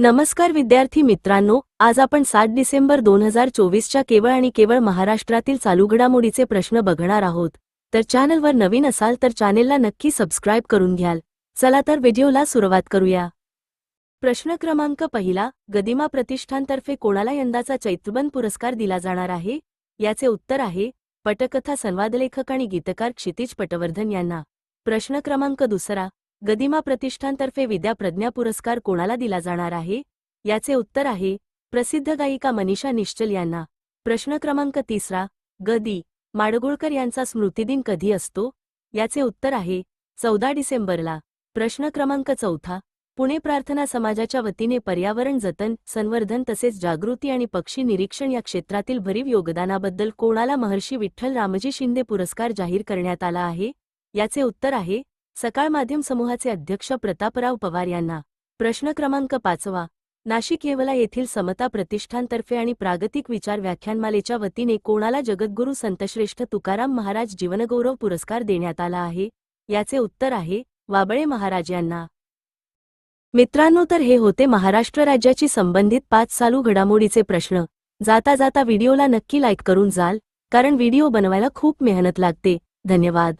नमस्कार विद्यार्थी मित्रांनो आज आपण सात डिसेंबर दोन हजार चोवीसच्या केवळ आणि केवळ महाराष्ट्रातील चालू घडामोडीचे प्रश्न बघणार आहोत. तर चॅनलवर नवीन असाल तर चॅनेलला नक्की सबस्क्राईब करून घ्याल. चला तर व्हिडिओला सुरुवात करूया. प्रश्न क्रमांक पहिला गदिमा प्रतिष्ठानतर्फे कोणाला यंदाचा चैत्रबन पुरस्कार दिला जाणार आहे? याचे उत्तर आहे पटकथा संवादलेखक आणि गीतकार क्षितिज पटवर्धन यांना. प्रश्न क्रमांक दुसरा गदिमा प्रतिष्ठानतर्फे विद्या प्रज्ञा पुरस्कार कोणाला दिला जाणार आहे? याचे उत्तर आहे प्रसिद्ध गायिका मनीषा निश्चल यांना. प्रश्न क्रमांक तिसरा गदी माडगुळकर यांचा स्मृतिदिन कधी असतो? याचे उत्तर आहे चौदा डिसेंबरला. प्रश्न क्रमांक चौथा पुणे प्रार्थना समाजाच्या वतीने पर्यावरण जतन संवर्धन तसेच जागृती आणि पक्षी निरीक्षण या क्षेत्रातील भरीव योगदानाबद्दल कोणाला महर्षी विठ्ठल रामजी शिंदे पुरस्कार जाहीर करण्यात आला आहे? याचे उत्तर आहे सकाळ माध्यम समूहाचे अध्यक्ष प्रतापराव पवार यांना प्रश्न क्रमांक पाचवा नाशिक येवला येथील समता प्रतिष्ठानतर्फे आणि प्रागतिक विचार व्याख्यानमालेच्या वतीने कोणाला जगद्गुरू संतश्रेष्ठ तुकाराम महाराज जीवनगौरव पुरस्कार देण्यात आला आहे? याचे उत्तर आहे वाबळे महाराज यांना. मित्रांनो तर हे होते महाराष्ट्र राज्याची संबंधित पाच चालू घडामोडीचे प्रश्न. जाता जाता व्हिडिओला नक्की लाईक करून जाल कारण व्हिडिओ बनवायला खूप मेहनत लागते. धन्यवाद.